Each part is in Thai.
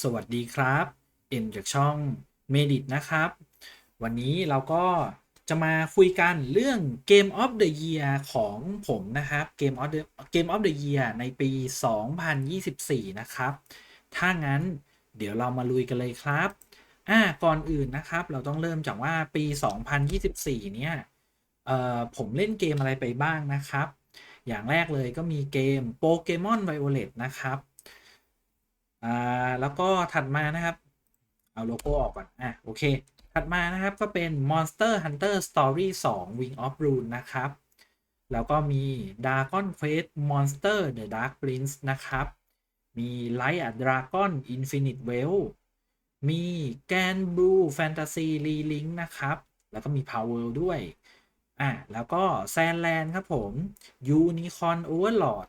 สวัสดีครับ เอ็มจากช่อง m e d i t นะครับ วันนี้เราก็จะมาคุยกันเรื่อง Game of the Year ของผมนะครับ Game of the Game of the Year ในปี 2024 นะครับ ถ้างั้นเดี๋ยวเรามาลุยกันเลยครับอ่าก่อนอื่นนะครับ เราต้องเริ่มจากว่าปี 2024 เนี่ยเอ่อผมเล่นเกมอะไรไปบ้างนะครับ อย่างแรกเลยก็มีเกม Pokemon Violet นะครับ่าแล้วก็ถัดมานะครับ เอาโลโก้ออกก่อนอะโอเค ถัดมานะครับก็เป็น Monster Hunter Story 2 Wing of Rune นะครับ แล้วก็มี Dragon Quest Monster The Dark Prince นะครับ มี Light a Dragon Infinite Well มี Gan Blue Fantasy Relink นะครับ แล้วก็มี Power ด้วย อะ แล้วก็ Sandland ครับผม Unicorn Overlord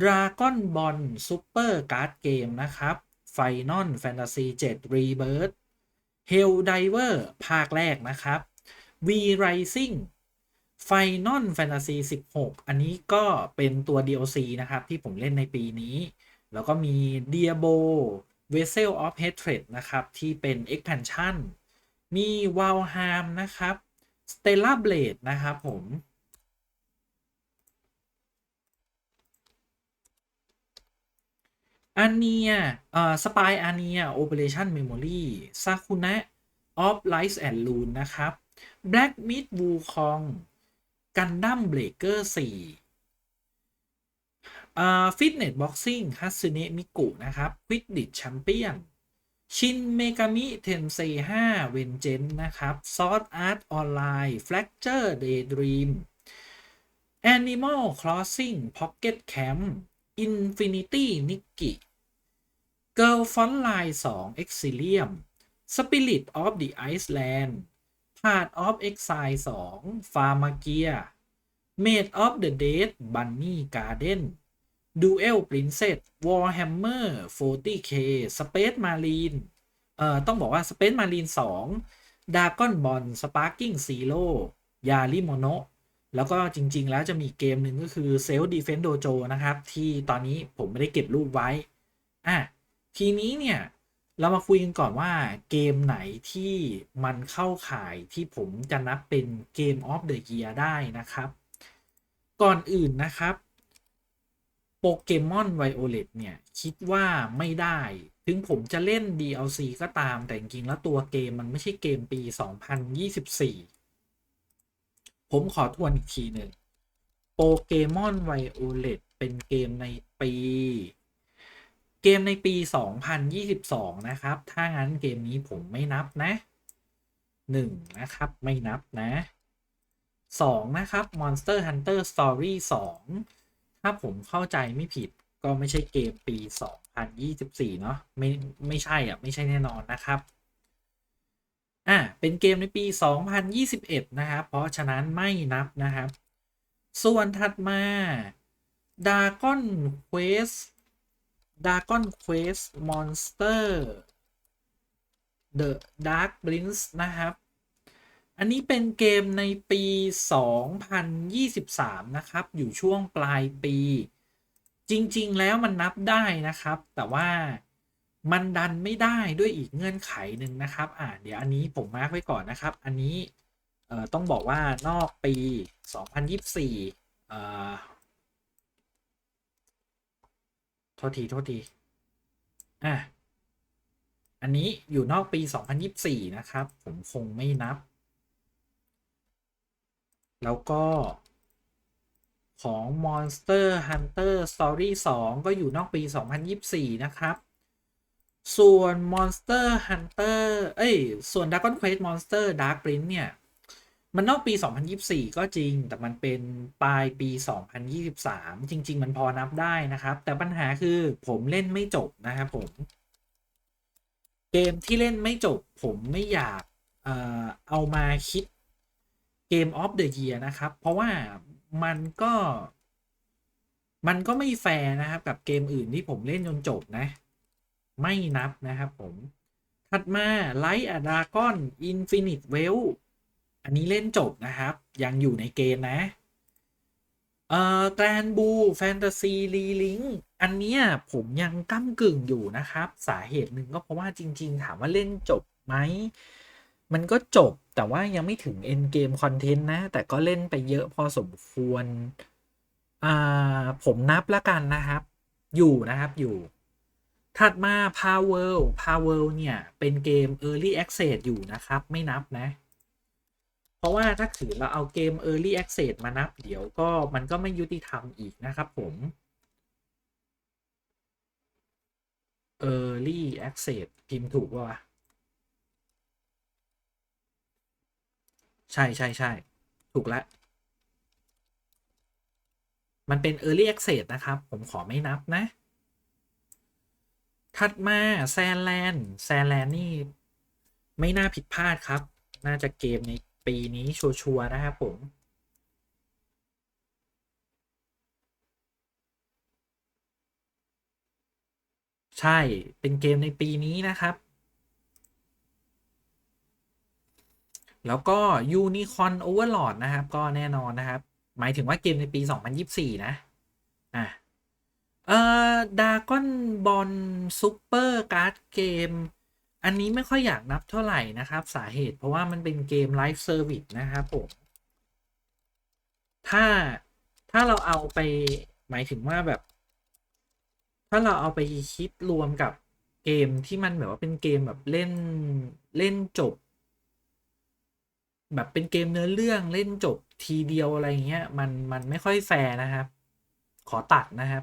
Dragon Ball Super Card Game นะครับ Final Fantasy 7 Rebirth Helldiver ภาคแรกนะครับ V Rising Final Fantasy 16 อันนี้ก็เป็นตัว DLC นะครับ ที่ผมเล่นในปีนี้ แล้วก็มี Diablo Vessel of Hatred นะครับ ที่เป็น expansion มี Valheim นะครับ Stellar Blade นะครับผม อันเนียเอ่อสปายอันเนียโอเปอเรชั่นเมมโมรีซาคุนะออฟไลท์แอนด์ลูนนะครับ Black Myth Wukong กันดั้มเบรกเกอร์4อ่ฟิตเนสบ็อกซิ่งฮัตสึเนะมิกุนะครับควิดดิชแชมเปี้ยนชินเมกามิเทนเซ5เวนเจนนะครับซอ r อาร์ตออนไลน์แฟลกเจอร์เดย์ดรีม Animal Crossing Pocket Camp Infinity Nikki Girl Font Line 2 Exilium Spirit of the Iceland Part of Exile 2 Pharmakia Maid of the Dead Bunny Garden Duel Princess Warhammer 40k Space Marine เอ่อต้องบอกว่า Space Marine 2 Dragon Ball Sparking Zero ยาริโมโนแล้วก็จริง ๆ แล้วจะมีเกมหนึ่งก็คือ Self Defense Dojo นะครับ ที่ตอนนี้ผมไม่ได้เก็บรูปไว้ อะ ทีนี้เนี่ยเรามาคุยกันก่อนว่าเกมไหนที่มันเข้าข่ายที่ผมจะนับเป็นเกม of the year ได้นะครับ ก่อนอื่นนะครับโปเกมอนไวโอเลตเนี่ยคิดว่าไม่ได้ ถึงผมจะเล่น DLC ก็ตามแต่จริงๆแล้วตัวเกมมันไม่ใช่เกมปี 2024 ผมขอทวนอีกทีหนึ่งโปเกมอนไวโอเลตเป็นเกมในปี เกมในปี 2022 นะครับ ถ้างั้นเกมนี้ผมไม่นับนะ 1 นะครับ ไม่นับนะ 2 นะครับ Monster Hunter Story 2 ถ้าผมเข้าใจไม่ผิดก็ไม่ใช่เกมปี 2024 เนาะไม่ไม่ใช่อะ ไม่ใช่แน่นอนนะครับ อะ เป็นเกมในปี 2021 นะครับ เพราะฉะนั้นไม่นับนะครับ ส่วนถัดมา Dragon Quest Dragon Quest Monster The Dark Prince นะครับ อันนี้เป็นเกมในปี 2023 นะครับ อยู่ช่วงปลายปี จริง ๆ แล้วมันนับได้นะครับ แต่ว่ามันดันไม่ได้ด้วยอีกเงื่อนไขหนึ่งนะครับ อ่าเดี๋ยวอันนี้ผมมาร์กไว้ก่อนนะครับ อันนี้ต้องบอกว่านอกปี 2024 เอ่อ โทษที โทษที อะ อันนี้อยู่นอกปี 2024 นะครับ ผมคงไม่นับ แล้วก็ของ Monster Hunter Story 2 ก็อยู่นอกปี 2024 นะครับ ส่วน Monster Hunter เอ้ย ส่วน Dragon Quest Monster Dark Prince เนี่ย มันนอกปี 2024 ก็จริง แต่มันเป็นปลายปี 2023 จริง ๆ มันพอนับได้นะครับ แต่ปัญหาคือผมเล่นไม่จบนะครับผม เกมที่เล่นไม่จบ ผมไม่อยากเอ่อเอามาคิดเกม of the year นะครับ เพราะว่ามันก็ มันก็ไม่แฟร์นะครับ กับเกมอื่นที่ผมเล่นจนจบนะ ไม่นับนะครับผม ถัดมา Light a Dragon Infinite Well อันนี้เล่ันนี้เล่นจบนะครับ ยังอยู่ในเกมนะ เอ่อแกรนบูแฟนตาซีรีลิงอันเนี้ยผมยังก้ากึ่งอยู่นะครับ สาเหตุหนึ่งก็เพราะว่าจริง ๆ ถามว่าเล่นจบไหม มันก็จบแต่ว่ายังไม่ถึง end game content นะ แต่ก็เล่นไปเยอะพอสมควร อ่า ผมนับล้วกันนะครับ อยู่นะครับอยู่ถัดมา Power Power เนี่ย เป็นเกม Early Access อยู่นะครับ ไม่นับนะ เพราะว่าถ้าถือเราเอาเกม Early Access มานับเดี๋ยวก็มันก็ไม่ยุติธรรมอีกนะครับผม Early Access พิมพ์ถูกป่าวะ ใช่ใช่ใช่ถูกแล้วมันเป็น Early Access นะครับ ผมขอไม่นับนะ ถัดมาแซนแลนแซนแลนนี่ ไม่น่าผิดพลาดครับ น่าจะเกมใน ปีนี้ชัวร์ๆนะครับผม ใช่เป็นเกมในปีนี้นะครับ แล้วก็ Unicorn Overlord นะครับ ก็แน่นอนนะครับ หมายถึงว่าเกมในปี 2024 นะ อะเอ่อดากอนบอลซูเปอร์การ์ดเกม อันนี้ไม่ค่อยอยากนับเท่าไหร่นะครับ สาเหตุเพราะว่ามันเป็นเกมไลฟ์เซอร์วิสนะครับผมถ้าถ้าเราเอาไปหมายถึงว่าแบบ ถ้าเราเอาไปคิดรวมกับเกมที่มันแบบว่าเป็นเกมแบบเล่นเล่นจบ แบบเป็นเกมเนื้อเรื่องเล่นจบทีเดียวอะไรเงี้ยมันมันไม่ค่อยแฟร์นะครับ ขอตัดนะครับ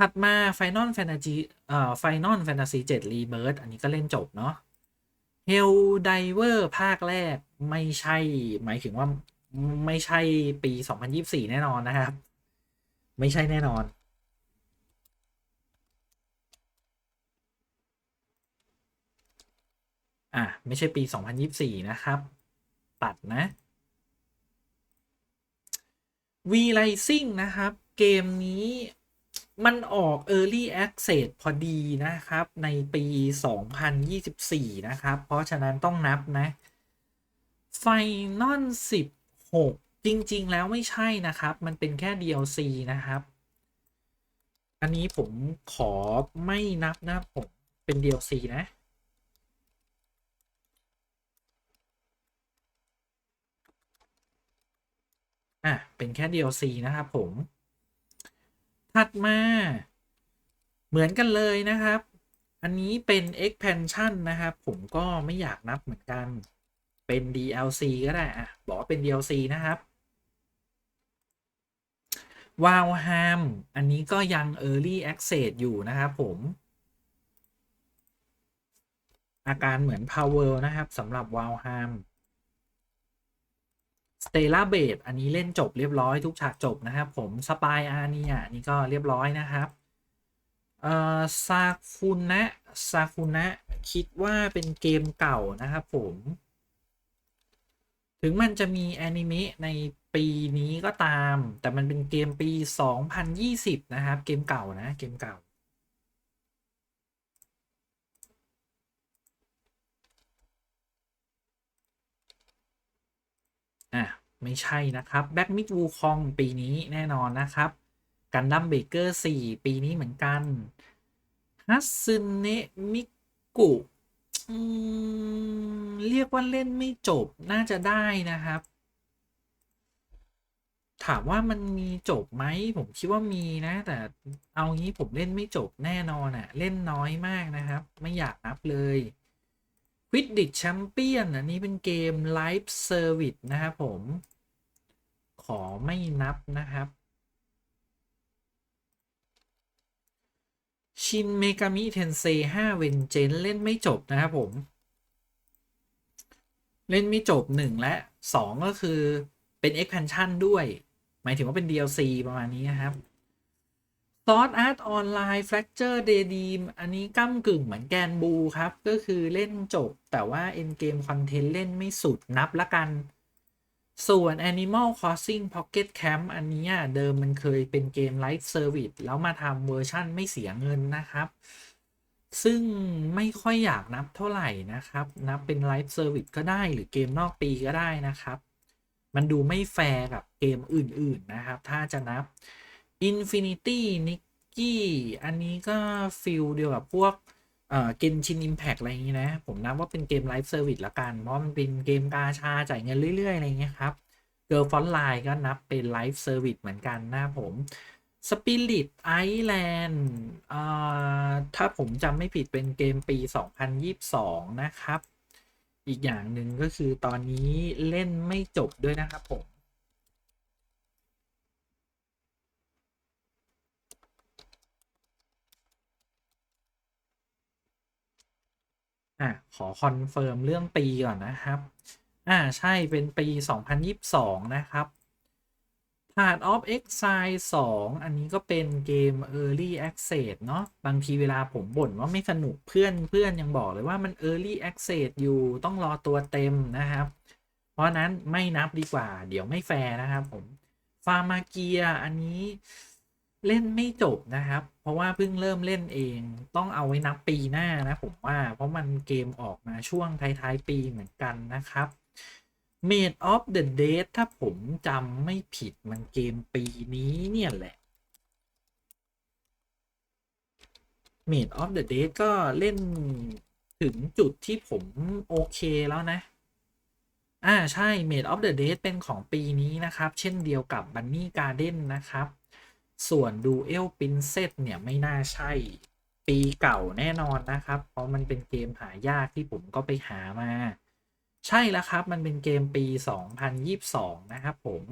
ถัดมา Final Fantasy เอ่อ Final Fantasy 7 Rebirth อันนี้ก็เล่นจบเนาะ Hell Diver ภาคแรกไม่ใช่ หมายถึงว่าไม่ใช่ปี 2024 แน่นอนนะครับ ไม่ใช่แน่นอน อะ ไม่ใช่ปี 2024 นะครับ ตัดนะ V Rising นะครับ เกมนี้ มันออก Early Access พอดีนะครับ ในปี 2024 นะครับ เพราะฉะนั้นต้องนับนะ Final 16 จริง ๆ แล้วไม่ใช่นะครับ มันเป็นแค่ DLC นะครับ อันนี้ผมขอไม่นับนะผมเป็น DLC นะอะเป็นแค่ DLC นะครับผม ถัดมา เหมือนกันเลยนะครับ อันนี้เป็น expansion นะครับ ผมก็ไม่อยากนับเหมือนกัน เป็น DLC ก็ได้อะบอกว่าเป็น DLC นะครับ w o w h a m อันนี้ก็ยัง Early Access อยู่นะครับผม อาการเหมือน Power นะครับสำหรับ w o w h a m Stella b a s e อันนี้เล่นจบเรียบร้อยทุกฉากจบนะครับ ผมสปายอาร์เนียนี่ก็เรียบร้อยนะครับเอ่อซาคุนะซาคุนะคิดว่าเป็นเกมเก่านะครับผม ถึงมันจะมีแอนิเมะในปีนี้ก็ตาม แต่มันเป็นเกมปี 2020 นะครับ เกมเก่านะ เกมเก่าอะ ไม่ใช่นะครับแบ็กมิดวูคองปีนี้แน่นอนนะครับกันดัมเบเกอร์4ปีนี้เหมือนกันฮัสซึเนะมิกุเรียกว่าเล่นไม่จบน่าจะได้นะครับ ถามว่ามันมีจบไหมผมคิดว่ามีนะ แต่เอางี้ผมเล่นไม่จบแน่นอนอะ่ะ เล่นน้อยมากนะครับ ไม่อยากนับเลยวิดดิชแชมเปี้ยนอันนี้เป็นเกมไลฟ์เซอร์วิสนะครับผม อไม่นับนะครับ ชินเมกามิเทนเซ5เวนเจนเล่นไม่จบนะครับผม เล่นไม่จบ 1 และ 2 ก็คือเป็น expansion ด้วย หมายถึงว่าเป็น DLC ประมาณนี้นะครับซอสอาร์ตออนไลน์ Fracture Daydream อันนี้ก้ากึ่งเหมือนแกนบูครับ ก็คือเล่นจบแต่ว่า end game content เล่นไม่สุดนับละกัน ส่วน Animal Crossing Pocket Camp อันนี้เดิมมันเคยเป็นเกม Live Service แล้วมาทำเวอร์ชั่นไม่เสียเงินนะครับ ซึ่งไม่ค่อยอยากนับเท่าไหร่นะครับ นับเป็น Live Service ก็ได้หรือเกมนอกปีก็ได้นะครับ มันดูไม่แฟร์กับเกมอื่น ๆ นะครับ ถ้าจะนับ Infinity n i k k i อันนี้ก็ฟิลเดียวกับพวก เอ่อเกมชินอิมแพกอะไรอย่างนี้นะ ผมนับว่าเป็นเกมไลฟ์เซอร์วิสละกัน เพราะมันเป็นเกมกาชาจ่ายเงินเรื่อย ๆ อะไรเงี้ยครับเกิร์ลฟอนไลน์ก็นับเป็นไลฟ์เซอร์วิสเหมือนกันนะผม Spirit Island อ่าถ้าผมจำไม่ผิดเป็นเกมปี 2022 นะครับ อีกอย่างหนึ่งก็คือตอนนี้เล่นไม่จบด้วยนะครับผม อะขอคอนเฟิร์มเรื่องปีก่อนนะครับ อ่าใช่เป็นปี 2022 นะครับ Path of Exile 2 อันนี้ก็เป็นเกม Early Access เนาะบางทีเวลาผมบ่นว่าไม่สนุกเพื่อนเพื่อนยังบอกเลยว่ามัน Early Access อยู่ต้องรอตัวเต็มนะครับ เพราะนั้นไม่นับดีกว่า เดี๋ยวไม่แฟร์นะครับผมฟาร์มาเกียอันนี้ เล่นไม่จบนะครับ เพราะว่าเพิ่งเริ่มเล่นเอง ต้องเอาไว้นับปีหน้านะผมว่า เพราะมันเกมออกมาช่วงท้ายๆปีเหมือนกันนะครับ Made of the Dead ถ้าผมจำไม่ผิดมันเกมปีนี้เนี่ยแหละ Made of the Dead ก็เล่นถึงจุดที่ผมโอเคแล้วนะ อ่าใช่ Made of the Dead เป็นของปีนี้นะครับ เช่นเดียวกับ Bunny Garden นะครับ ส่วน Duel Princess เนี่ยไม่น่าใช่ปีเก่าแน่นอนนะครับ เพราะมันเป็นเกมหายากที่ผมก็ไปหามา ใช่แล้วครับ มันเป็นเกมปี 2022 นะครับผม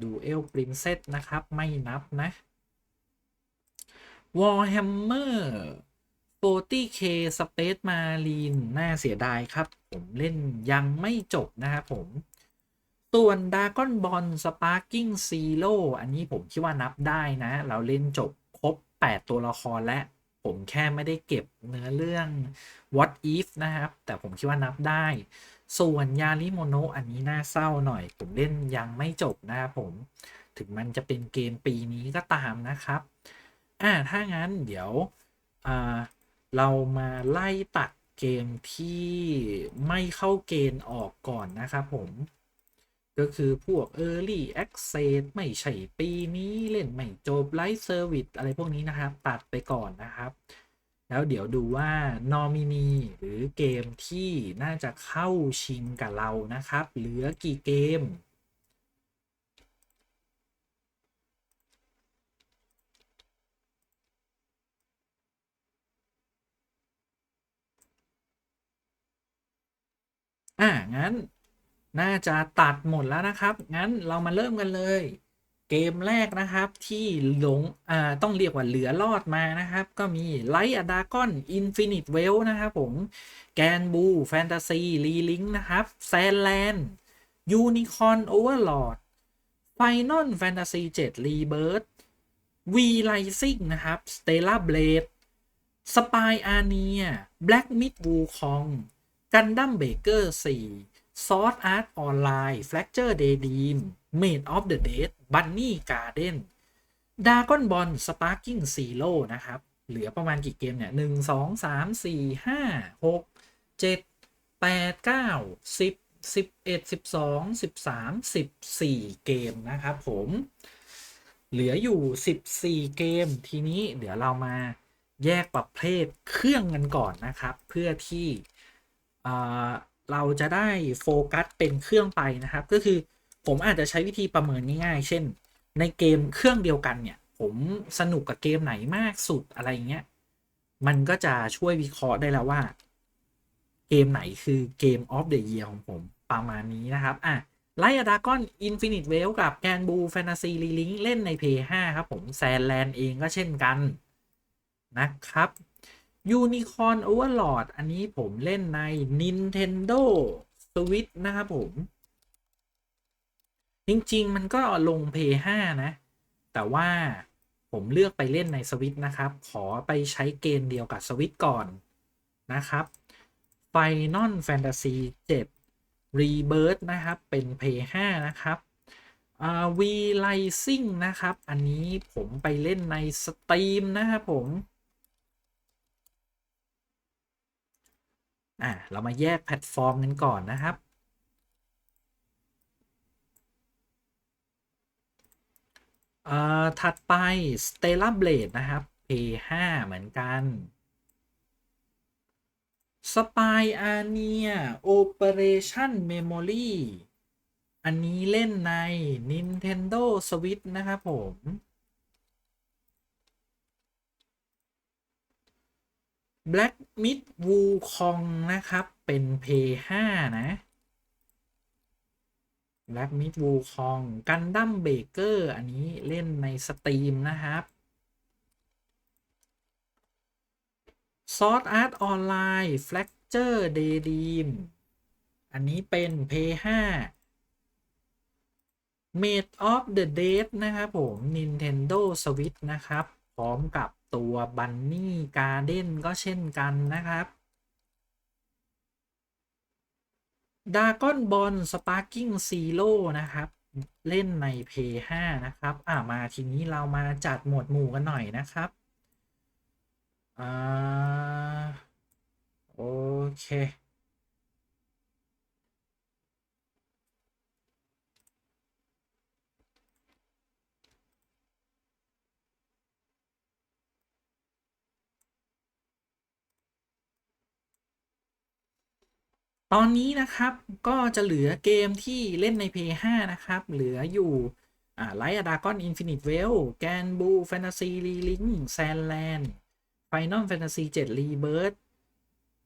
Duel Princess นะครับ ไม่นับนะ Warhammer 40k Space Marine น่าเสียดายครับ ผมเล่นยังไม่จบนะครับผม ส่วน Dragon Ball Sparking Zero อันนี้ผมคิดว่านับได้นะ เราเล่นจบครบ 8 ตัวละครและ ผมแค่ไม่ได้เก็บเนื้อเรื่อง What If นะครับ แต่ผมคิดว่านับได้ ส่วนยาริโมโนอันนี้น่าเศร้าหน่อย ผมเล่นยังไม่จบนะครับผม ถึงมันจะเป็นเกมปีนี้ก็ตามนะครับ อ่า ถ้างั้นเดี๋ยวเรามาไล่ตัดเกมที่ไม่เข้าเกณฑ์ออกก่อนนะครับผม ก็คือพวก Early Access ไม่ใช่ปีนี้เล่นไม่จบ Live Service อะไรพวกนี้นะครับ ตัดไปก่อนนะครับ แล้วเดี๋ยวดูว่านอมินีหรือเกมที่น่าจะเข้าชิงกับเรานะครับ เหลือกี่เกม อ่างั้น น่าจะตัดหมดแล้วนะครับ งั้นเรามาเริ่มกันเลย เกมแรกนะครับที่หลงอ่าต้องเรียกว่าเหลือรอดมานะครับ ก็มี Light a Dragon Infinite Well นะครับผมแกนบูแฟนตาซีรีลิงนะครับแซนแลนด์ยูนิคอนโอเวอร์ลอดไฟนอลแฟนตาซี7รีเบิร์ดวีไลซิ่งนะครับสเตล่าเบลดสปายอาเนียแบล็กมิดวูคองกันดั้มเบเกอร์4ซอส อาร์ตออนไลน์แฟลกเจอร์เดดีมเมดออฟเดอะเดดบันนี่การ์เด้นดากอนบอลสปาร์กิ้งซีโร่นะครับ เหลือประมาณกี่เกมเนี่ยหนึ่งสองสามสี่ห้าหกเจ็ดแปดเก้าสิบสิบเอ็ดสิบสองสิบสามสิบสี่เกมนะครับผมเหลืออยู่สิบสี่เกม ทีนี้เดี๋ยวเรามาแยกประเภทเครื่องกันก่อนนะครับ เพื่อที่ เราจะได้โฟกัสเป็นเครื่องไปนะครับ ก็คือผมอาจจะใช้วิธีประเมินง่ายๆ เช่น ในเกมเครื่องเดียวกันเนี่ย ผมสนุกกับเกมไหนมากสุดอะไรเงี้ย มันก็จะช่วยวิเคราะห์ได้แล้วว่า เกมไหนคือเกมออฟเดอะเยียของผมประมาณนี้นะครับอะไลท์ดากอนอินฟินิตเวลกับแกนบูแฟนตาซีรีลิงเล่นใน p 5ครับผมแซนแลนเองก็เช่นกันนะครับ Unicorn Overlord อันนี้ผมเล่นใน Nintendo Switch นะครับผม จริงๆ มันก็ลง p 5นะ แต่ว่าผมเลือกไปเล่นในสวิตนะครับ ขอไปใช้เกณฑ์เดียวกับสวิตก่อนนะครับ Final Fantasy 7 Rebirth นะครับ เป็น p 5นะครับวีไลซิ่งนะครับ อันนี้ผมไปเล่นในสตรีมนะครับผม อะเรามาแยกแพลตฟอร์มกันก่อนนะครับ เอ่อ ถัดไป Stellar Blade นะครับ P5 เหมือนกันสปายอาเนียโอเปอเรชั่นเมโมรีอันนี้เล่นใน Nintendo Switch นะครับผม Black Myth Wukong นะครับ เป็น P5 นะ Black Myth Wukong Gundam Baker อันนี้เล่นในสตรีมนะครับ Sword Art Online Fracture Daydream อันนี้เป็น P5 Made of the Dead นะครับผม Nintendo Switch นะครับ พร้อมกับ ตัว Bunny Garden ก็เช่นกันนะครับดาก้อนบอลสปาร์กิ้งซีโร่นะครับ เล่นใน P5 นะครับ อ่ามาทีนี้เรามาจัดหมวดหมู่กันหน่อยนะครับอ่าโอเค ตอนนี้นะครับก็จะเหลือเกมที่เล่นใน P5 นะครับ เหลืออยู่ไลท์อะดากอนอินฟินิตเวลแกนบูแฟนตาซีรีลิงแซนแลนด์ไฟนอลแฟนตาซี7รีเบิร์ด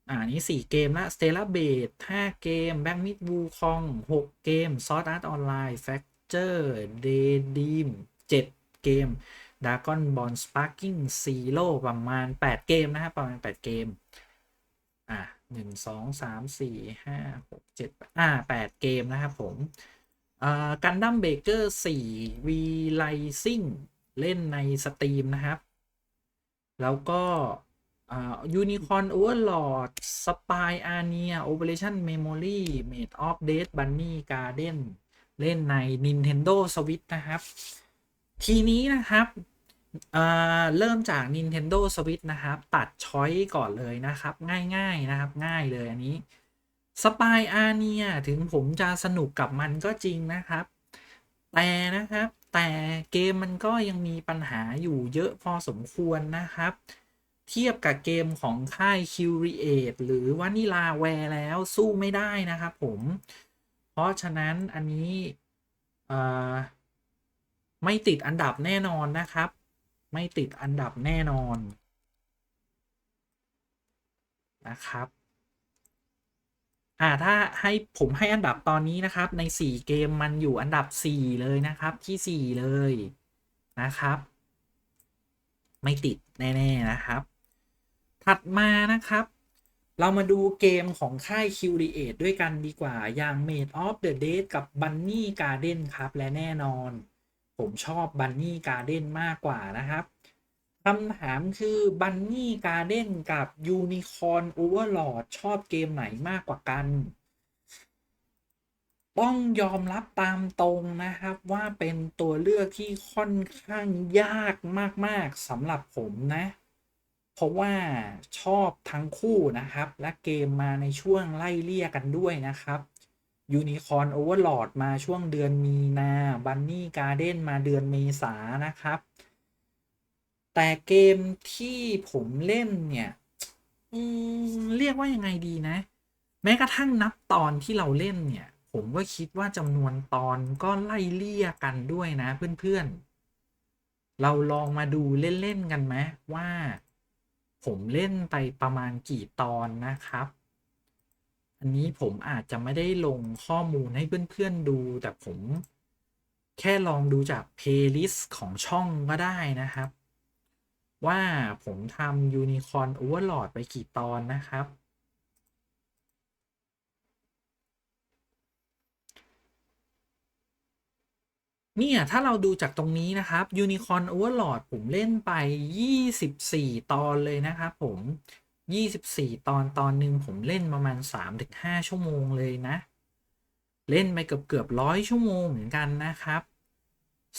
อ่านี้ 4 เกมละสเตล่าเบด5เกมแบ็กมิดวูคอง6เกมซอ r อาร์ตออนไลน์แฟกเจอร์เดดีม7เกมดากอนบอลสปาร์กิ้งซีโร่ประมาณ 8 เกม นะครับ ประมาณ 8 เกม หนึ่งสองสามสี่ห้าหกเจ็ดอ่าแปดเกมนะครับผมอ่ากันดั้มเบเกอร์สี่วีไลซิ่งเล่นในสตรีมนะครับ แล้วก็ยูนิคอนโอเวอร์ลอดสปายอาเนียโอเปอเรชั่นเมมโมรีเมดออฟเดดบันนี่การ์เดนเล่นใน Nintendo Switch นะครับ ทีนี้นะครับ เริ่มจาก Nintendo Switch นะครับ ตัดช้อยก่อนเลยนะครับ ง่ายๆนะครับ ง่ายเลยอันนี้สปายอาเนียถึงผมจะสนุกกับมันก็จริงนะครับ แต่นะครับ แต่เกมมันก็ยังมีปัญหาอยู่เยอะพอสมควรนะครับ เทียบกับเกมของค่าย Curiate หรือวานิลาแวร์แล้วสู้ไม่ได้นะครับผม เพราะฉะนั้นอันนี้ไม่ติดอันดับแน่นอนนะครับ ไม่ติดอันดับแน่นอน นะครับ อ่าถ้าให้ผมให้อันดับตอนนี้นะครับ ใน 4 เกมมันอยู่อันดับ 4 เลยนะครับที่ 4 เลยนะครับ ไม่ติดแน่ๆนะครับ ถัดมานะครับเรามาดูเกมของค่าย q r e a t e ด้วยกันดีกว่า อย่าง Made of the Dead กับ Bunny Garden ครับ และแน่นอน ผมชอบบันนี่การ์เด้นมากกว่านะครับคำถามคือบันนี่การ์เด้นกับยูนิคอนโอเวอร์ลอดชอบเกมไหนมากกว่ากัน ต้องยอมรับตามตรงนะครับว่าเป็นตัวเลือกที่ค่อนข้างยากมากๆสำหรับผมนะ เพราะว่าชอบทั้งคู่นะครับ และเกมมาในช่วงไล่เลี่ยกันด้วยนะครับ ยูนิคอนโอเวอร์ลอดมาช่วงเดือนมีนาบันนี่การ์เด้นมาเดือนเมษานะครับ แต่เกมที่ผมเล่นเนี่ยเรียกว่ายังไงดีนะ แม้กระทั่งนับตอนที่เราเล่นเนี่ย ผมก็คิดว่าจำนวนตอนก็ไล่เลี่ยกันด้วยนะเพื่อนๆ เราลองมาดูเล่น ๆ กันไหมว่า ผมเล่นไปประมาณกี่ตอนนะครับ อันนี้ผมอาจจะไม่ได้ลงข้อมูลให้เพื่อนๆดู แต่ผมแค่ลองดูจากเพลย์ลิสต์ของช่องก็ได้นะครับ ว่าผมทำยูนิคอนโอเวอร์ลอดไปกี่ตอนนะครับ เนี่ยถ้าเราดูจากตรงนี้นะครับ Unicorn Overlord ผมเล่นไป 24 ตอนเลยนะครับผม 24 ตอนตอนหนึ่งผมเล่นประมาณ 3-5 ชั่วโมงเลยนะ เล่นไปเกือบเกือบร้อยชั่วโมงเหมือนกันนะครับ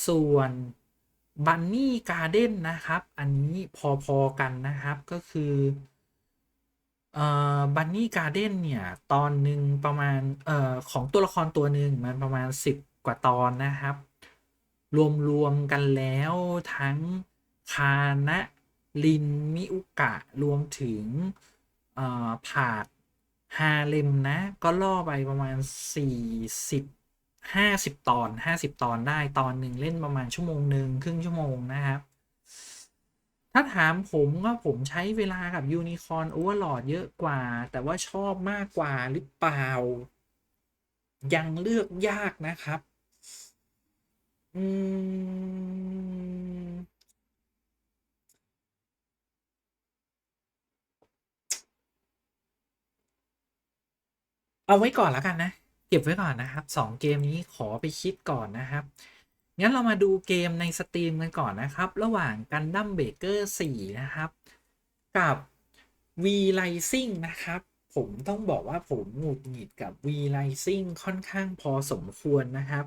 ส่วนบันนี่การ์เด้นนะครับ อันนี้พอๆกันนะครับก็คือเอ่อบันนี่การ์เด้นเนี่ย ตอนหนึ่งประมาณเอ่อของตัวละครตัวหนึ่งมันประมาณ 10 กว่าตอนนะครับ รวม ๆ กันแล้วทั้งคานะ ลิน มิอุกะ รวมถึงเอ่อผาดฮาเลมนะ ก็ล่อไปประมาณ 40 50 ตอน 50 ตอนได้ตอนหนึ่งเล่นประมาณชั่วโมงหนึ่งครึ่งชั่วโมงนะครับ ถ้าถามผมก็ผมใช้เวลากับยูนิคอร์นโอเวอร์ลอดเยอะกว่า แต่ว่าชอบมากกว่าหรือเปล่า ยังเลือกยากนะครับ อืม เอาไว้ก่อนแล้วกันนะ เก็บไว้ก่อนนะครับสองเกมนี้ขอไปคิดก่อนนะครับ งั้นเรามาดูเกมในสตรีมกันก่อนนะครับ ระหว่างกันดั้มเบเกอร์4นะครับ กับ V Rising นะครับ ผมต้องบอกว่าผมหงุดหงิดกับ V Rising ค่อนข้างพอสมควรนะครับ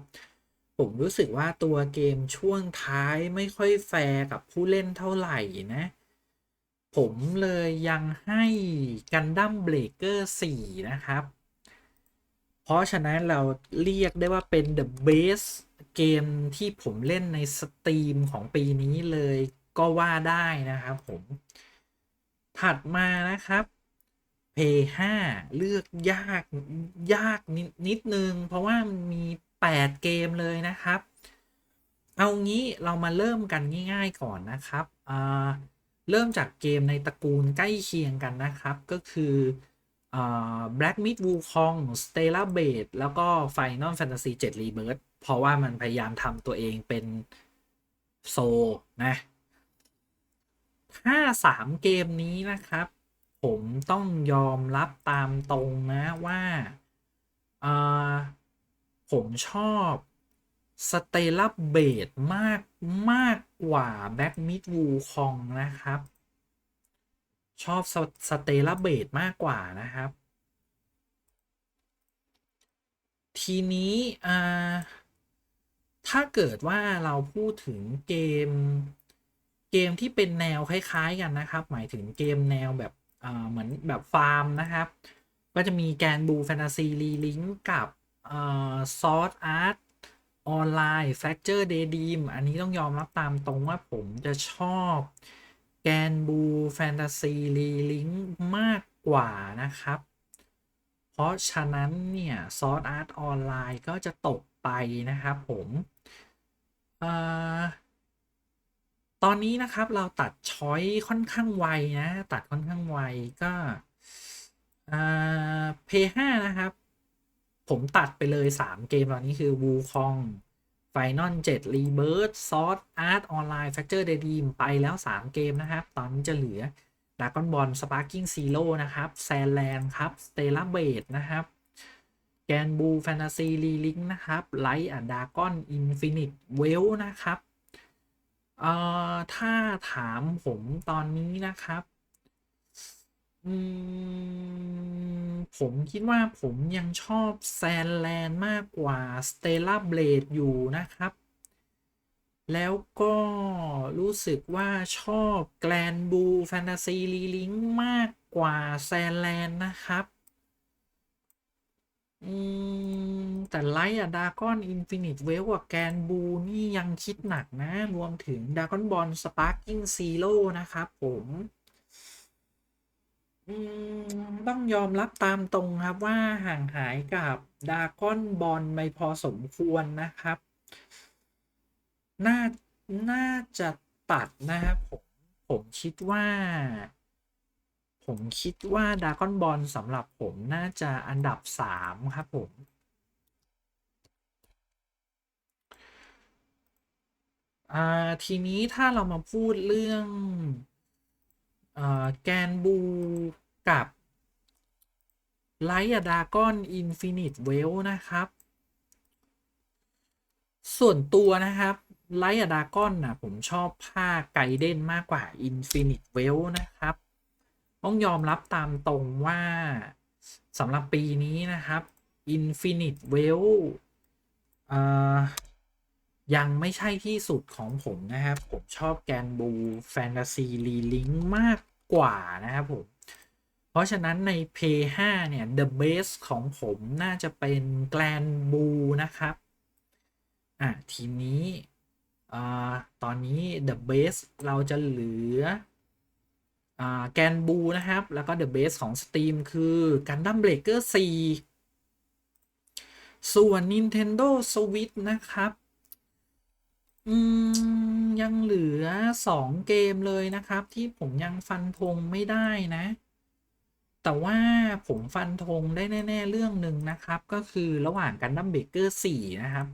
ผมรู้สึกว่าตัวเกมช่วงท้ายไม่ค่อยแฟร์กับผู้เล่นเท่าไหร่นะผมเลยยังให้กันดั้มเบรกเกอร์4นะครับ เพราะฉะนั้นเราเรียกได้ว่าเป็น the best เกมที่ผมเล่นในสตรีมของปีนี้เลยก็ว่าได้นะครับผม ถัดมานะครับ p 5เลือกยากยากนิดนิดนึง เพราะว่ามี 8 เกมเลยนะครับ เอางี้เรามาเริ่มกันง่าย ๆก่อนนะครับ เริ่มจากเกมในตระกูลใกล้เคียงกันนะครับ ก็คือ อ่า Black Myth Wukong s t e l l a b a t e แล้วก็ Final Fantasy 7 Rebirth เพราะว่ามันพยายามทำตัวเองเป็นโซนะถ้า3เกมนี้นะครับ ผมต้องยอมรับตามตรงนะว่าผมชอบสเตล a เบดมากมากกว่าแบ็กมิดวูคองนะครับ ชอบสเตลเบดมากกว่านะครับ ทีนี้ถ้าเกิดว่าเราพูดถึงเกม เกมที่เป็นแนวคล้ายๆกันนะครับ หมายถึงเกมแนวแบบเหมือนแบบฟาร์มนะครับ ก็จะมีแกนบูแฟนตาซีรีลิงกับซอสอาร์ตออนไลน์แฟกเจอร์เดดีมอันนี้ต้องยอมรับตามตรงว่าผมจะชอบ แกนบู แฟนตาซีรีลิงมากกว่านะครับ เพราะฉะนั้นเนี่ยซอสอาร์ตออนไลน์ก็จะตกไปนะครับผมตอนนี้นะครับเราตัดช้อยค่อนข้างไวนะ ตัดค่อนข้างไวก็เพย์ห้านะครับ ผมตัดไปเลย 3 เกมตอนนี้คือบูคอง Wukong Final 7 Rebirth Sword Art Online Factor Redeem ไปแล้ว 3 เกมนะครับ ตอนนี้จะเหลือ Dragon Ball Sparking Zero นะครับ Sandland ครับ Stellar Blade นะครับแกนบูแฟนตาซีรีลิงนะครับไลท์อะดากอนอินฟินิตเวลนะครับเอ่อถ้าถามผมตอนนี้นะครับ อืม ผมคิดว่าผมยังชอบแซนแลนด์มากกว่าสเตล a าเบลดอยู่นะครับ แล้วก็รู้สึกว่าชอบแกลนบูแฟนตาซีรีลิงมากกว่าแซนแลนด์นะครับอืม แต่ไลท์อะดากอนอินฟินิตเวลกับแกนบูนี่ยังคิดหนักนะ รวมถึงดากอนบอลสปาร์กิ้งซีโร่นะครับผม อืม ต้องยอมรับตามตรงครับว่าห่างหายกับดาก้อนบอลไปพอสมควรนะครับ น่า น่าจะตัดนะครับ ผม ผมคิดว่า ผมคิดว่าดาก้อนบอลสำหรับผมน่าจะอันดับ3ครับผมทีนี้ถ้าเรามาพูดเรื่อง แกนบูกับไลท์ดากอนอินฟินิตเวลนะครับ ส่วนตัวนะครับไลท์ดากอนนะผมชอบภาไกเดนมากกว่าอินฟินิตเวลนะครับ ต้องยอมรับตามตรงว่าสำหรับปีนี้นะครับ Infinite Well ยังไม่ใช่ที่สุดของผมนะครับ ผมชอบแกนบูแฟนตาซีรีลิงมากกว่านะครับผม เพราะฉะนั้นใน p 5เนี่ย The Best ของผมน่าจะเป็นแกลนบูนะครับ อะ ทีนี้อ่าตอนนี้ The Base เราจะเหลืออ่าแกนบูนะครับ แล้วก็ The Base ของ Steam คือ Gundam Breaker 4ส่วน Nintendo Switch นะครับ อืม ยังเหลือ2เกมเลยนะครับ ที่ผมยังฟันธงไม่ได้นะ แต่ว่าผมฟันธงได้แน่ ๆ เรื่องหนึ่งนะครับ ก็คือระหว่าง Gundam Breaker 4นะครับ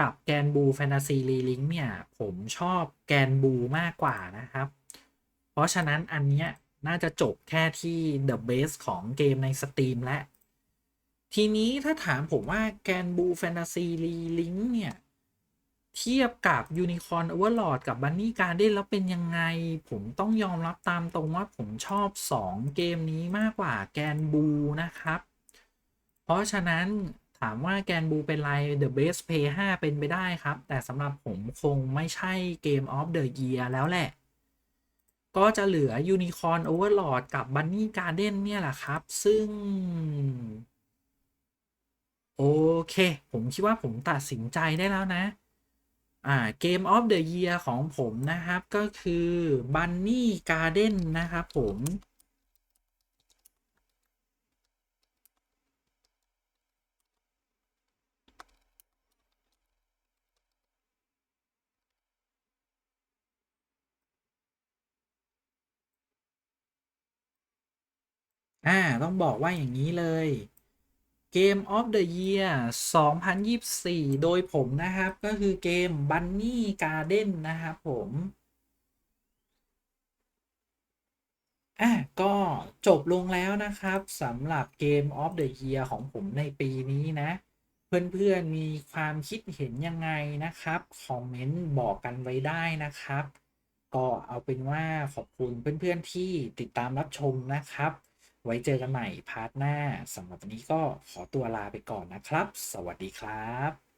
กับแกนบูแฟนตาซีรีลิงเนี่ย ผมชอบแกนบูมากกว่านะครับ เพราะฉะนั้นอันเนี้ยน่าจะจบแค่ที่ The Base ของเกมใน Steam และ ทีนี้ถ้าถามผมว่าแกนบูแฟนตาซีรีลิงเนี่ย เทียบกับ Unicorn Overlord กับ Bunny Garden แล้วเป็นยังไง ผมต้องยอมรับตามตรงว่าผมชอบ 2 เกมนี้มากกว่าแกนบูนะครับ เพราะฉะนั้นถามว่าแกนบูเป็นไร The Best Play 5 เป็นไปได้ครับ แต่สำหรับผมคงไม่ใช่ Game of the Year แล้วแหละ ก็จะเหลือ Unicorn Overlord กับ Bunny Garden เนี่ยแหละครับ ซึ่ง โอเค ผมคิดว่าผมตัดสินใจได้แล้วนะ อ่า Game of the Year ของผมนะครับก็คือ Bunny Garden นะครับผมอ่า ต้องบอกว่าอย่างนี้เลย Game of the Year 2024 โดยผมนะครับ ก็คือเกม Bunny Garden นะครับผมอะก็จบลงแล้วนะครับสำหรับ Game of the Year ของผมในปีนี้นะ เพื่อนๆมีความคิดเห็นยังไงนะครับ คอมเมนต์บอกกันไว้ได้นะครับ ก็เอาเป็นว่าขอบคุณเพื่อนๆที่ติดตามรับชมนะครับ ไว้เจอกันใหม่พาร์ทหน้าสำหรับวันนี้ก็ขอตัวลาไปก่อนนะครับ สวัสดีครับ